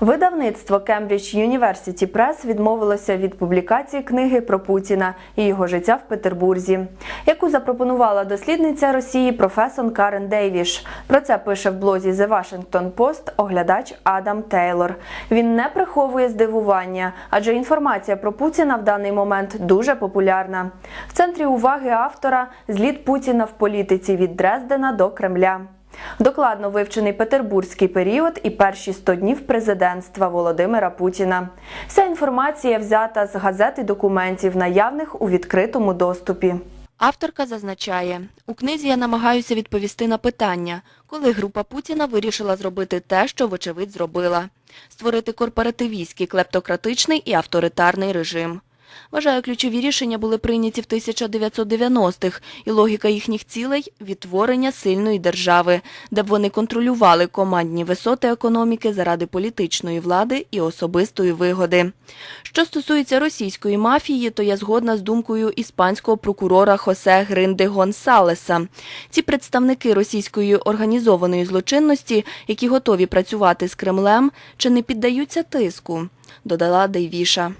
Видавництво Cambridge University Press відмовилося від публікації книги про Путіна і його життя в Петербурзі, яку запропонувала дослідниця Росії професор Карен Дейвіш. Про це пише в блозі The Washington Post оглядач Адам Тейлор. Він не приховує здивування, адже інформація про Путіна в даний момент дуже популярна. В центрі уваги автора зліт Путіна в політиці від Дрездена до Кремля. Докладно вивчений петербурзький період і перші 100 днів президентства Володимира Путіна. Вся інформація взята з газет і документів, наявних у відкритому доступі. Авторка зазначає, у книзі я намагаюся відповісти на питання, коли група Путіна вирішила зробити те, що вочевидь зробила – створити корпоративістський, клептократичний і авторитарний режим. Вважаю, ключові рішення були прийняті в 1990-х, і логіка їхніх цілей – відтворення сильної держави, де б вони контролювали командні висоти економіки заради політичної влади і особистої вигоди. Що стосується російської мафії, то я згодна з думкою іспанського прокурора Хосе Гринди Гонсалеса. Ці представники російської організованої злочинності, які готові працювати з Кремлем, чи не піддаються тиску, додала Дейвіша.